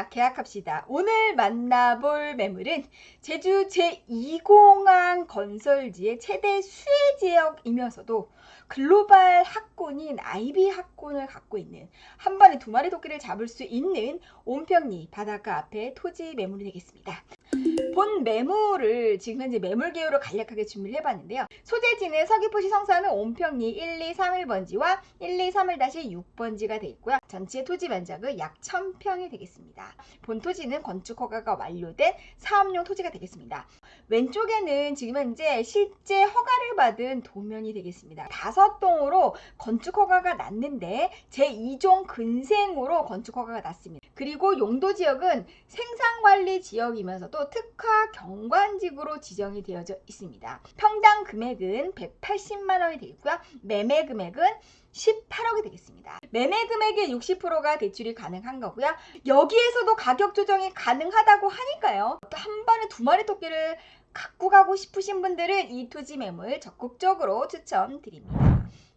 자, 계약합시다. 오늘 만나볼 매물은 제주 제2공항 건설지의 최대 수혜 지역이면서도 글로벌 학군인 IB 학군을 갖고 있는 한 번에 두 마리 토끼를 잡을 수 있는 온평리 바닷가 앞에 토지 매물이 되겠습니다. 본 매물을 지금 현재 매물 개요로 간략하게 준비를 해봤는데요. 소재지는 서귀포시 성산은 온평리 1, 2, 3, 1번지와 1, 2, 3, 1-6번지가 되어 있고요. 전체 토지 면적은 약 1000평이 되겠습니다. 본 토지는 건축 허가가 완료된 사업용 토지가 되겠습니다. 왼쪽에는 지금 현재 실제 허가를 받은 도면이 되겠습니다. 다섯 동으로 건축 허가가 났는데 제2종 근생으로 건축 허가가 났습니다. 그리고 용도 지역은 생산관리 지역이면서도 특화 경관지구로 지정이 되어져 있습니다. 평당 금액은 180만 원이 되겠고요. 매매 금액은 18억이 되겠습니다. 매매 금액의 60%가 대출이 가능한 거고요. 여기에서도 가격 조정이 가능하다고 하니까요. 한 번에 두 마리 토끼를 갖고 가고 싶으신 분들은 이 투지 매물 적극적으로 추천드립니다.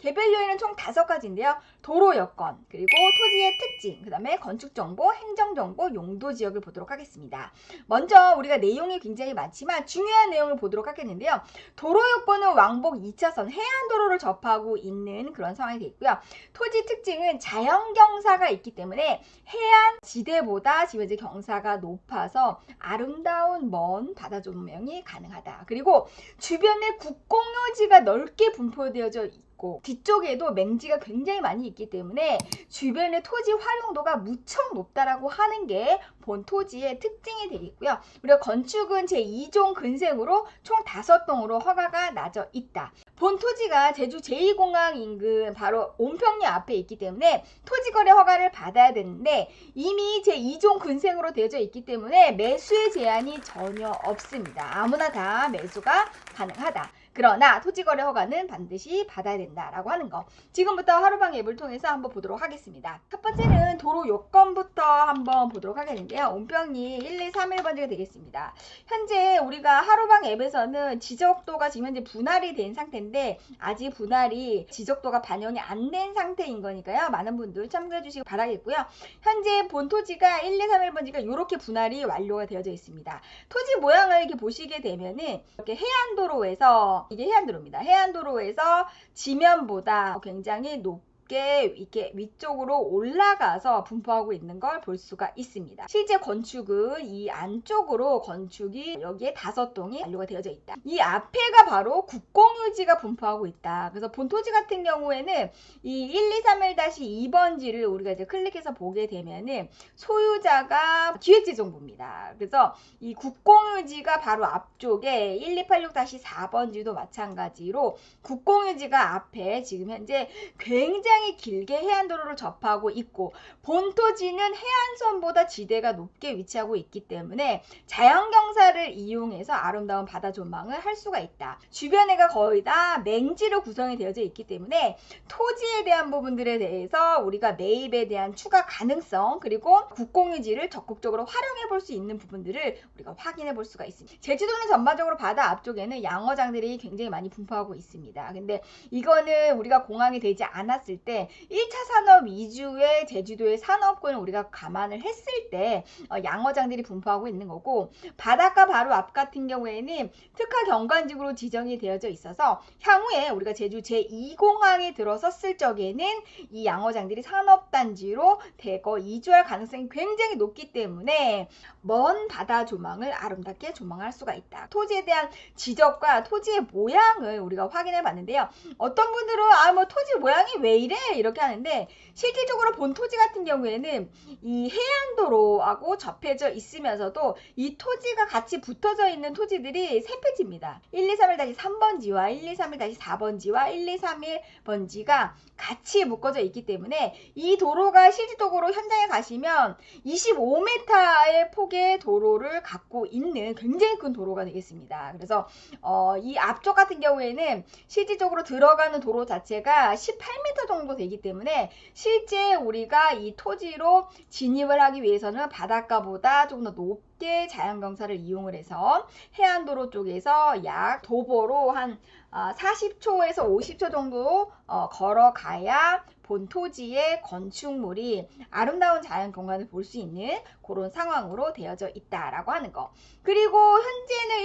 개별 요인은 총 다섯 가지인데요. 도로 여건, 그리고 토지의 특징, 그 다음에 건축 정보, 행정 정보, 용도 지역을 보도록 하겠습니다. 먼저 우리가 내용이 굉장히 많지만 중요한 내용을 보도록 하겠는데요. 도로 여건은 왕복 2차선 해안 도로를 접하고 있는 그런 상황이 되어 있고요. 토지 특징은 자연 경사가 있기 때문에 해안 지대보다 지금 이제 경사가 높아서 아름다운 먼 바다 조명이 가능하다. 그리고 주변에 국공유지가 넓게 분포되어져 있고 있고 뒤쪽에도 맹지가 굉장히 많이 있기 때문에 주변의 토지 활용도가 무척 높다라고 하는 게 본 토지의 특징이 되겠고요. 우리가 건축은 제2종 근생으로 총 5동으로 허가가 나져 있다. 본 토지가 제주 제2공항 인근 바로 온평리 앞에 있기 때문에 토지거래 허가를 받아야 되는데 이미 제2종 근생으로 되어져 있기 때문에 매수의 제한이 전혀 없습니다. 아무나 다 매수가 가능하다. 그러나 토지거래 허가는 반드시 받아야 된다라고 하는 거. 지금부터 하루방 앱을 통해서 한번 보도록 하겠습니다. 첫 번째는 도로 요건부터 한번 보도록 하겠는데요. 온평리 1, 2, 3, 1번지가 되겠습니다. 현재 우리가 하루방 앱에서는 지적도가 지금 현재 분할이 된 상태인데 아직 분할이 지적도가 반영이 안 된 상태인 거니까요. 많은 분들 참고해 주시기 바라겠고요. 현재 본 토지가 1, 2, 3, 1번지가 이렇게 분할이 완료가 되어져 있습니다. 토지 모양을 이렇게 보시게 되면은 이렇게 해안도로에서 이게 해안도로입니다. 해안도로에서 지면보다 굉장히 높 높게 이렇게 위쪽으로 올라가서 분포하고 있는 걸 볼 수가 있습니다. 실제 건축은 이 안쪽으로 건축이 여기에 다섯 동이 완료가 되어져 있다. 이 앞에가 바로 국공유지가 분포하고 있다. 그래서 본토지 같은 경우에는 이 1231-2번지를 우리가 이제 클릭해서 보게 되면은 소유자가 기획재정부입니다. 그래서 이 국공유지가 바로 앞쪽에 1286-4번지도 마찬가지로 국공유지가 앞에 지금 현재 굉장히 굉장히 길게 해안도로를 접하고 있고 본토지는 해안선보다 지대가 높게 위치하고 있기 때문에 자연경사를 이용해서 아름다운 바다 조망을 할 수가 있다. 주변에가 거의 다 맹지로 구성이 되어져 있기 때문에 토지에 대한 부분들에 대해서 우리가 매입에 대한 추가 가능성 그리고 국공유지를 적극적으로 활용해 볼 수 있는 부분들을 우리가 확인해 볼 수가 있습니다. 제주도는 전반적으로 바다 앞쪽에는 양어장들이 굉장히 많이 분포하고 있습니다. 근데 이거는 우리가 공항이 되지 않았을 때때 1차 산업 위주의 제주도의 산업군을 우리가 감안을 했을 때 어, 양어장들이 분포하고 있는 거고 바닷가 바로 앞 같은 경우에는 특화 경관지구로 지정이 되어져 있어서 향후에 우리가 제주 제2공항에 들어섰을 적에는 이 양어장들이 산업단지로 대거 이주할 가능성이 굉장히 높기 때문에 먼 바다 조망을 아름답게 조망할 수가 있다. 토지에 대한 지적과 토지의 모양을 우리가 확인해 봤는데요. 어떤 분들은 아 뭐 토지 모양이 왜 이래 이렇게 하는데 실질적으로 본 토지 같은 경우에는 이 해안도로하고 접해져 있으면서도 이 토지가 같이 붙어져 있는 토지들이 세 페이지입니다. 1, 2, 3일 3번지와 1, 2, 3일 4번지와 1, 2, 3일 번지가 같이 묶어져 있기 때문에 이 도로가 실질적으로 현장에 가시면 25m의 폭의 도로를 갖고 있는 굉장히 큰 도로가 되겠습니다. 그래서 어, 이 앞쪽 같은 경우에는 실질적으로 들어가는 도로 자체가 18m 정도 되기 때문에 실제 우리가 이 토지로 진입을 하기 위해서는 바닷가보다 조금 더 높게 자연경사를 이용을 해서 해안도로 쪽에서 약 도보로 한 40초에서 어, 50초 정도 어, 걸어가야 본 토지의 건축물이 아름다운 자연 경관을 볼 수 있는 그런 상황으로 되어져 있다라고 하는 거. 그리고 현재는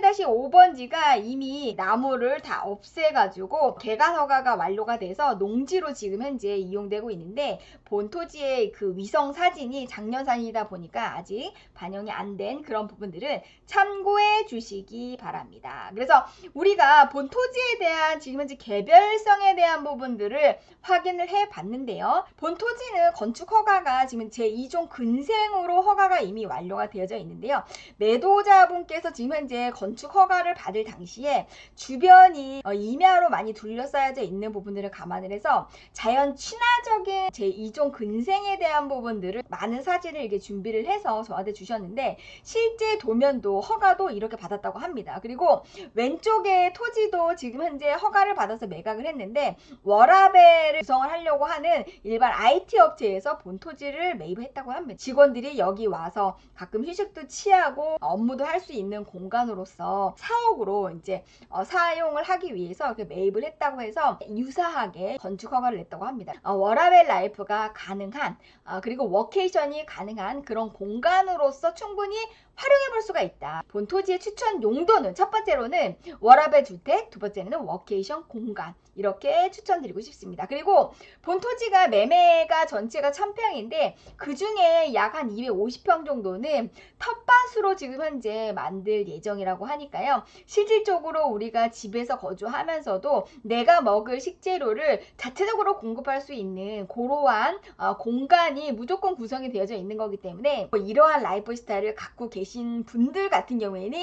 123-5번지가 이미 나무를 다 없애가지고 개간 허가가 완료가 돼서 농지로 지금 현재 이용되고 있는데 본 토지의 그 위성 사진이 작년 산이다 보니까 아직 반영이 안 된 그런 부분들은 참고해 주시기 바랍니다. 그래서 우리가 본 토지에 대한 지금 현재 개별성에 대한 부분들을 확인을 해 봤는데요. 본 토지는 건축 허가가 지금 제2종 근생으로 허가가 이미 완료가 되어져 있는데요. 매도자분께서 지금 현재 건축 허가를 받을 당시에 주변이 어, 임야로 많이 둘러싸여져 있는 부분들을 감안을 해서 자연 친화적인 제2종 근생에 대한 부분들을 많은 사진을 이렇게 준비를 해서 저한테 주셨는데 실제 도면도 허가도 이렇게 받았다고 합니다. 그리고 왼쪽에 토지도 지금 현재 허가를 받아서 매각을 했는데 워라벨을 구성을 하려고 하는 일반 IT 업체에서 본 토지를 매입했다고 합니다. 직원들이 여기 와서 가끔 휴식도 취하고 업무도 할 수 있는 공간으로서 사옥으로 이제 어, 사용을 하기 위해서 이렇게 매입을 했다고 해서 유사하게 건축 허가를 냈다고 합니다. 어, 워라벨 라이프가 가능한 어, 그리고 워케이션이 가능한 그런 공간으로서 충분히 활용해 볼 수가 있다. 본 토지의 추천 용도는 첫 번째로는 워라벨 주택, 두 번째는 워케이션 공간. 이렇게 추천드리고 싶습니다. 그리고 본 토지가 매매가 전체가 1000평인데 그 중에 약 한 250평 정도는 텃밭으로 지금 현재 만들 예정이라고 하니까요. 실질적으로 우리가 집에서 거주하면서도 내가 먹을 식재료를 자체적으로 공급할 수 있는 고로한 어, 공간이 무조건 구성이 되어져 있는 거기 때문에 뭐 이러한 라이프 스타일을 갖고 계신 분들 같은 경우에는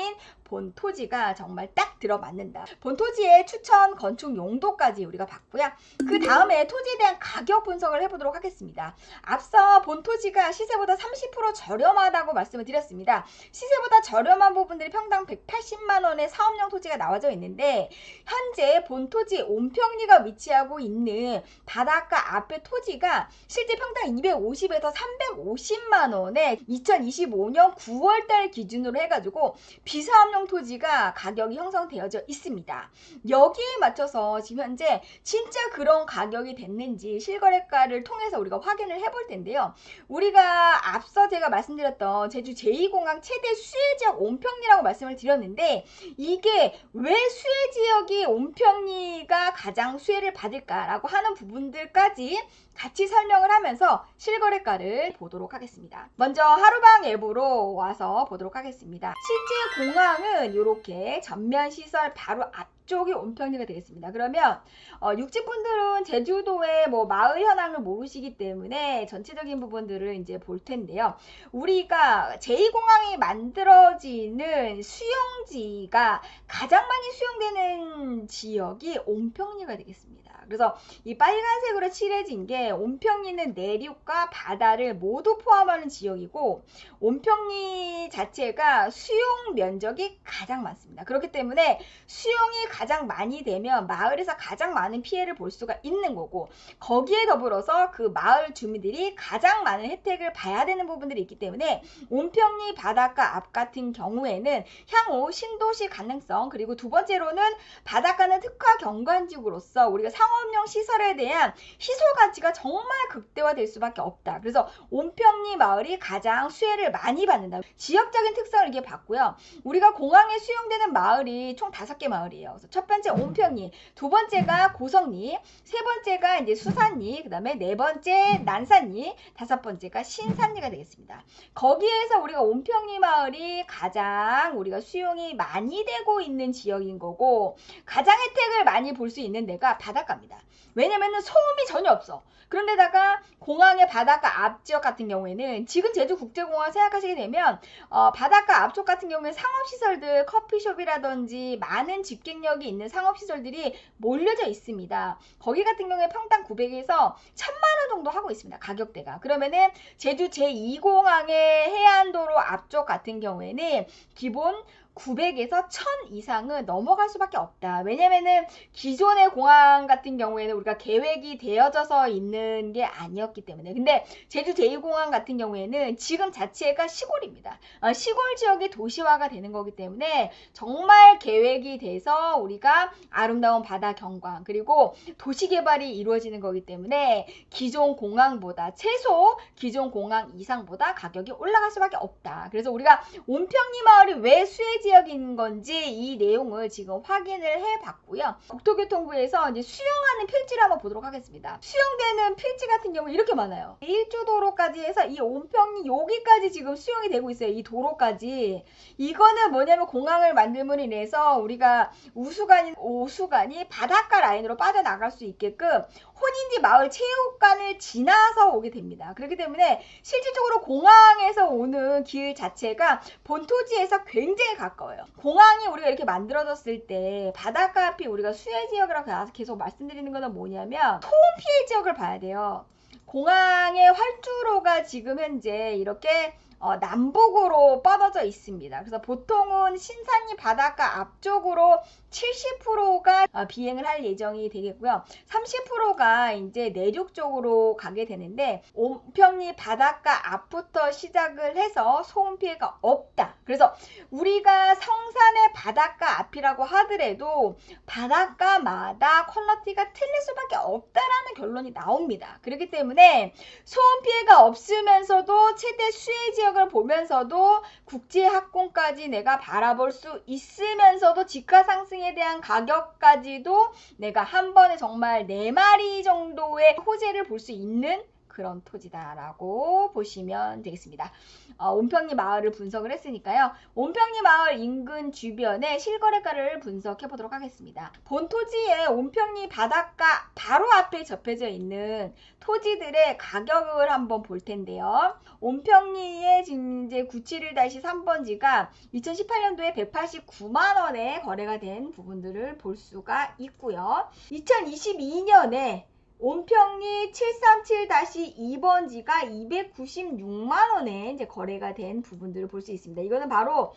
본 토지가 정말 딱 들어맞는다. 본 토지의 추천 건축 용도까지 우리가 봤고요. 그 다음에 토지에 대한 가격 분석을 해보도록 하겠습니다. 앞서 본 토지가 시세보다 30% 저렴하다고 말씀을 드렸습니다. 시세보다 저렴한 부분들이 평당 180만 원의 사업용 토지가 나와져 있는데 현재 본 토지 온평리가 위치하고 있는 바닷가 앞에 토지가 실제 평당 250에서 350만 원에 2025년 9월달 기준으로 해가지고 비사업용 토지가 가격이 형성되어져 있습니다. 여기에 맞춰서 지금 현재 진짜 그런 가격이 됐는지 실거래가를 통해서 우리가 확인을 해볼 텐데요. 우리가 앞서 제가 말씀드렸던 제주 제2공항 최대 수혜 지역 온평리라고 말씀을 드렸는데 이게 왜 수혜 지역이 온평리가 가장 수혜를 받을까라고 하는 부분들까지 같이 설명을 하면서 실거래가를 보도록 하겠습니다. 먼저 하루방 앱으로 와서 보도록 하겠습니다. 실제 공항은 이렇게 전면 시설 바로 앞쪽이 온평리가 되겠습니다. 그러면 어, 육지분들은 제주도의 뭐 마을 현황을 모르시기 때문에 전체적인 부분들을 이제 볼 텐데요. 우리가 제2공항이 만들어지는 수용지가 가장 많이 수용되는 지역이 온평리가 되겠습니다. 그래서 이 빨간색으로 칠해진 게 온평리는 내륙과 바다를 모두 포함하는 지역이고 온평리 자체가 수용 면적이 가장 많습니다. 그렇기 때문에 수용이 가장 많이 되면 마을에서 가장 많은 피해를 볼 수가 있는 거고 거기에 더불어서 그 마을 주민들이 가장 많은 혜택을 봐야 되는 부분들이 있기 때문에 온평리 바닷가 앞 같은 경우에는 향후 신도시 가능성 그리고 두 번째로는 바닷가는 특화 경관지구로서 우리가 상 업용 시설에 대한 희소 가치가 정말 극대화될 수밖에 없다. 그래서 온평리 마을이 가장 수혜를 많이 받는다. 지역적인 특성을 이렇게 봤고요. 우리가 공항에 수용되는 마을이 총 다섯 개 마을이에요. 그래서 첫 번째 온평리, 두 번째가 고성리, 세 번째가 이제 수산리, 그다음에 네 번째 난산리, 다섯 번째가 신산리가 되겠습니다. 거기에서 우리가 온평리 마을이 가장 우리가 수용이 많이 되고 있는 지역인 거고 가장 혜택을 많이 볼 수 있는 데가 바닷가입니다. 왜냐면은 소음이 전혀 없어. 그런데다가 공항의 바닷가 앞 지역 같은 경우에는 지금 제주국제공항 생각하시게 되면 어, 바닷가 앞쪽 같은 경우에 상업시설들 커피숍이라든지 많은 집객력이 있는 상업시설들이 몰려져 있습니다. 거기 같은 경우에 평당 900에서 1000만원 정도 하고 있습니다. 가격대가. 그러면은 제주 제2공항의 해안도로 앞쪽 같은 경우에는 기본 900에서 1000 이상은 넘어갈 수밖에 없다. 왜냐면은 기존의 공항 같은 경우에는 우리가 계획이 되어져서 있는 게 아니었기 때문에. 근데 제주 제2공항 같은 경우에는 지금 자체가 시골입니다. 어, 시골 지역이 도시화가 되는 거기 때문에 정말 계획이 돼서 우리가 아름다운 바다 경관 그리고 도시 개발이 이루어지는 거기 때문에 기존 공항보다 최소 기존 공항 이상보다 가격이 올라갈 수밖에 없다. 그래서 우리가 온평리 마을이 왜 수혜 지역인 건지 이 내용을 지금 확인을 해 봤고요. 국토교통부에서 이제 수영하는 필지를 한번 보도록 하겠습니다. 수영되는 필지 같은 경우 이렇게 많아요. 일주도로까지 해서 이 온평리 여기까지 지금 수용이 되고 있어요. 이 도로까지. 이거는 뭐냐면 공항을 만들므로 인해서 우리가 우수관이 오수관이 바닷가 라인으로 빠져나갈 수 있게끔 혼인지 마을 체육관을 지나서 오게 됩니다. 그렇기 때문에 실질적으로 공항에서 오는 길 자체가 본토지에서 굉장히 가까워요. 공항이 우리가 이렇게 만들어졌을 때 바닷가 앞이 우리가 수해 지역이라고 계속 말씀드리는 거는 뭐냐면 소음 피해 지역을 봐야 돼요. 공항의 활주로가 지금 현재 이렇게 어, 남북으로 뻗어져 있습니다. 그래서 보통은 신산리 바닷가 앞쪽으로 70%가 어, 비행을 할 예정이 되겠고요. 30%가 이제 내륙 쪽으로 가게 되는데 온평리 바닷가 앞부터 시작을 해서 소음 피해가 없다. 그래서 우리가 성산의 바닷가 앞이라고 하더라도 바닷가마다 퀄러티가 틀릴 수밖에 없다라는 결론이 나옵니다. 그렇기 때문에 소음 피해가 없으면서도 최대 수해 지역 을 보면서도 국제 학공까지 내가 바라볼 수 있으면서도 지가 상승에 대한 가격까지도 내가 한 번에 정말 네 마리 정도의 호재를 볼 수 있는 그런 토지다라고 보시면 되겠습니다. 어, 온평리 마을을 분석을 했으니까요. 온평리 마을 인근 주변의 실거래가를 분석해 보도록 하겠습니다. 본 토지에 온평리 바닷가 바로 앞에 접해져 있는 토지들의 가격을 한번 볼 텐데요. 온평리의 지금 이제 971-3번지가 2018년도에 189만 원에 거래가 된 부분들을 볼 수가 있고요. 2022년에 온평리 737-2번지가 296만원에 이제 거래가 된 부분들을 볼 수 있습니다. 이거는 바로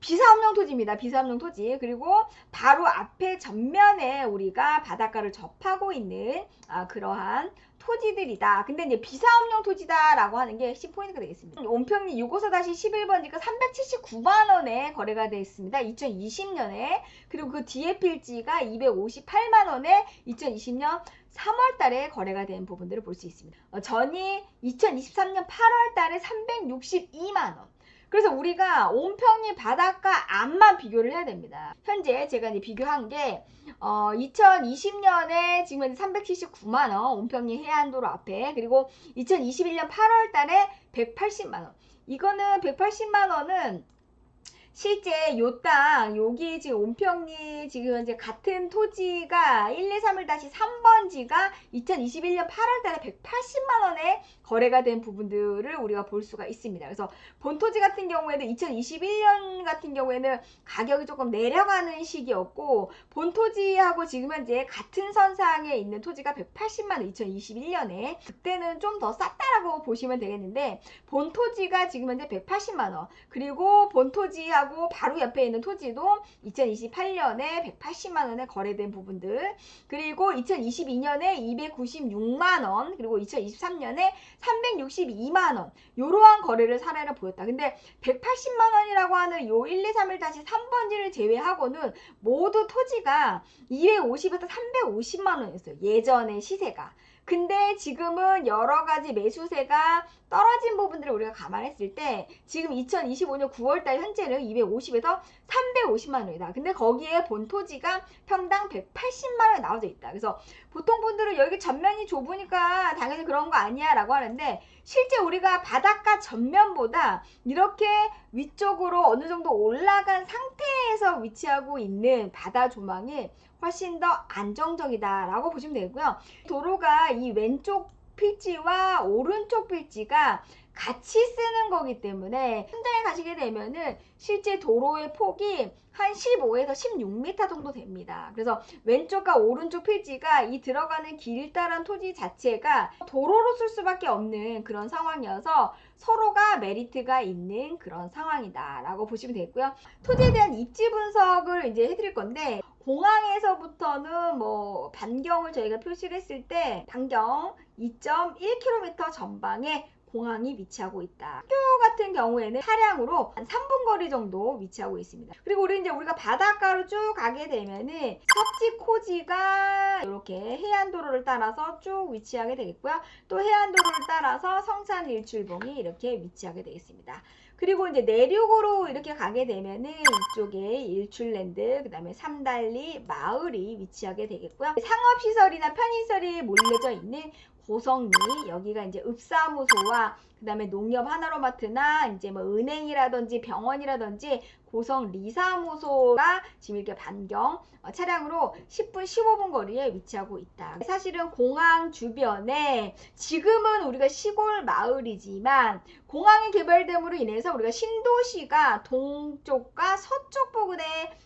비사업용 토지입니다. 비사업용 토지. 그리고 바로 앞에 전면에 우리가 바닷가를 접하고 있는 아, 그러한 토지들이다. 근데 이제 비사업용 토지다라고 하는 게 핵심 포인트가 되겠습니다. 온평리 654-11번지가 379만원에 거래가 됐습니다. 2020년에. 그리고 그 뒤에 필지가 258만원에 2020년 3월 달에 거래가 된 부분들을 볼 수 있습니다. 어, 전이 2023년 8월 달에 362만 원. 그래서 우리가 온평리 바닷가 앞만 비교를 해야 됩니다. 현재 제가 이제 비교한 게 어, 2020년에 지금 379만 원 온평리 해안도로 앞에 그리고 2021년 8월 달에 180만 원. 이거는 180만 원은 실제 요 땅, 여기 지금 온평리 지금 이제 같은 토지가 1, 2, 3을 다시 3번지가 2021년 8월 달에 180만 원에 거래가 된 부분들을 우리가 볼 수가 있습니다. 그래서 본토지 같은 경우에는 2021년 같은 경우에는 가격이 조금 내려가는 시기였고 본토지하고 지금 현재 같은 선상에 있는 토지가 180만 원 2021년에 그때는 좀 더 쌌다라고 보시면 되겠는데 본토지가 지금 현재 180만 원 그리고 본토지하고 하고 바로 옆에 있는 토지도 2028년에 180만 원에 거래된 부분들 그리고 2022년에 296만 원 그리고 2023년에 362만 원 이러한 거래를 사례를 보였다. 근데 180만 원이라고 하는 요 1, 2, 3일 다시 3번지를 제외하고는 모두 토지가 250에서 350만 원이었어요. 예전의 시세가. 근데 지금은 여러 가지 매수세가 떨어진 부분들을 우리가 감안했을 때 지금 2025년 9월달 현재는 250에서 350만 원이다. 근데 거기에 본 토지가 평당 180만 원 나와져 있다. 그래서 보통 분들은 여기 전면이 좁으니까 당연히 그런 거 아니야 라고 하는데 실제 우리가 바닷가 전면보다 이렇게 위쪽으로 어느 정도 올라간 상태에서 위치하고 있는 바다 조망이 훨씬 더 안정적이다라고 보시면 되고요. 도로가 이 왼쪽 필지와 오른쪽 필지가 같이 쓰는 거기 때문에 현장에 가시게 되면은 실제 도로의 폭이 한 15에서 16m 정도 됩니다. 그래서 왼쪽과 오른쪽 필지가 이 들어가는 길다란 토지 자체가 도로로 쓸 수밖에 없는 그런 상황이어서 서로가 메리트가 있는 그런 상황이다 라고 보시면 되고요. 토지에 대한 입지 분석을 이제 해드릴 건데 공항에서부터는 뭐 반경을 저희가 표시를 했을 때 반경 2.1km 전방에 공항이 위치하고 있다. 학교 같은 경우에는 차량으로 한 3분 거리 정도 위치하고 있습니다. 그리고 우리 이제 우리가 바닷가로 쭉 가게 되면은 석지코지가 이렇게 해안도로를 따라서 쭉 위치하게 되겠고요. 또 해안도로를 따라서 성산 일출봉이 이렇게 위치하게 되겠습니다. 그리고 이제 내륙으로 이렇게 가게 되면은 이쪽에 일출랜드, 그 다음에 삼달리, 마을이 위치하게 되겠고요. 상업시설이나 편의시설이 몰려져 있는 고성리, 여기가 이제 읍사무소와 그 다음에 농협 하나로마트나 이제 뭐 은행이라든지 병원이라든지 고성 리사무소가 지금 이렇게 반경 어, 차량으로 10분 15분 거리에 위치하고 있다. 사실은 공항 주변에 지금은 우리가 시골 마을이지만 공항이 개발됨으로 인해서 우리가 신도시가 동쪽과 서쪽 부근에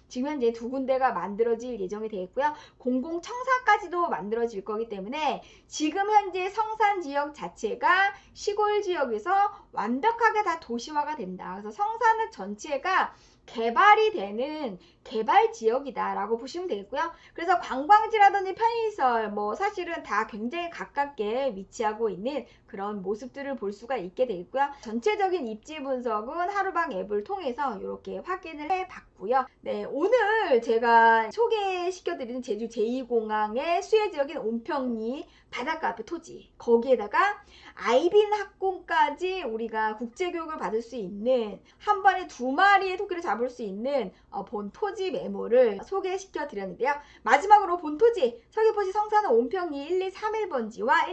지금 현재 두 군데가 만들어질 예정이 되어 있고요. 공공청사까지도 만들어질 거기 때문에 지금 현재 성산 지역 자체가 시골 지역 에서 완벽하게 다 도시화가 된다. 그래서 성산읍 전체가 개발이 되는 개발 지역이다라고 보시면 되겠고요. 그래서 관광지라든지 편의시설 뭐 사실은 다 굉장히 가깝게 위치하고 있는 그런 모습들을 볼 수가 있게 되겠고요. 전체적인 입지 분석은 하루방 앱을 통해서 이렇게 확인을 해 봤고 요. 네, 오늘 제가 소개시켜드리는 제주 제2공항의 수혜 지역인 온평리 바닷가 앞에 토지 거기에다가 아이빈 학공까지 우리가 국제교육을 받을 수 있는 한 번에 두 마리의 토끼를 잡을 수 있는 어, 본 토지 메모를 소개시켜 드렸는데요. 마지막으로 본 토지 서귀포시 성산은 온평리 1231번지와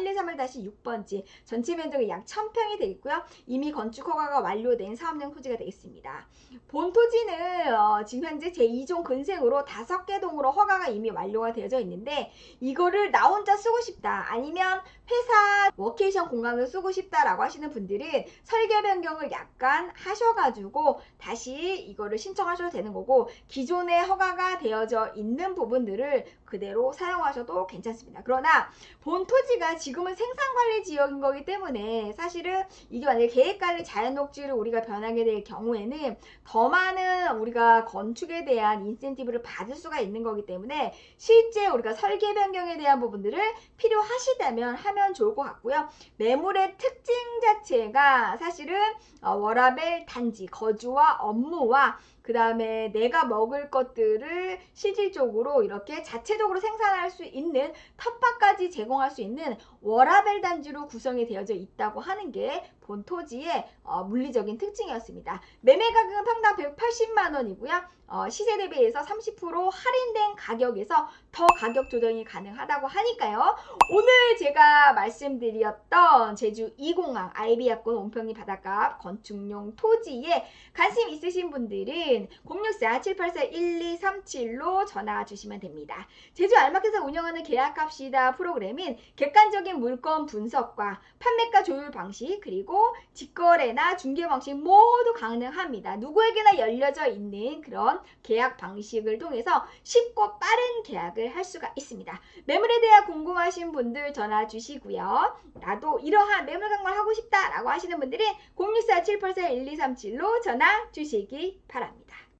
1231-6번지 전체 면적이 약 1000평이 되겠고요. 이미 건축 허가가 완료된 사업용 토지가 되겠습니다. 본 토지는 어, 지금 현재 제2종 근생으로 5개 동으로 허가가 이미 완료가 되어져 있는데 이거를 나 혼자 쓰고 싶다 아니면 회사 워케이션 공간을 쓰고 싶다라고 하시는 분들은 설계 변경을 약간 하셔가지고 다시 이거를 신청하셔도 되는 거고 기존에 허가가 되어져 있는 부분들을 그대로 사용하셔도 괜찮습니다. 그러나 본 토지가 지금은 생산관리 지역인 거기 때문에 사실은 이게 만약에 계획관리 자연녹지를 우리가 변하게 될 경우에는 더 많은 우리가 건축에 대한 인센티브를 받을 수가 있는 거기 때문에 실제 우리가 설계 변경에 대한 부분들을 필요하시다면 하면 좋을 것 같고요. 매물의 특징 자체가 사실은 어, 워라벨 단지 거주와 업무와 그 다음에 내가 먹을 것들을 실질적으로 이렇게 자체적으로 생산할 수 있는 텃밭까지 제공할 수 있는 워라벨 단지로 구성이 되어져 있다고 하는 게 본 토지의 어, 물리적인 특징이었습니다. 매매 가격은 평당 180만 원이고요. 어, 시세 대비해서 30% 할인된 가격에서 더 가격 조정이 가능하다고 하니까요. 오늘 제가 말씀드렸던 제주 2공항 아이비약군 온평리 바닷가 건축용 토지에 관심 있으신 분들은 064-784-1237로 전화 주시면 됩니다. 제주 알마켓에서 운영하는 계약합시다 프로그램은 객관적인 물건 분석과 판매가 조율 방식 그리고 직거래나 중개 방식 모두 가능합니다. 누구에게나 열려져 있는 그런 계약 방식을 통해서 쉽고 빠른 계약을 할 수가 있습니다. 매물에 대해 궁금하신 분들 전화 주시고요. 나도 이러한 매물 강말 하고 싶다라고 하시는 분들은 064-784-1237로 전화 주시기 바랍니다.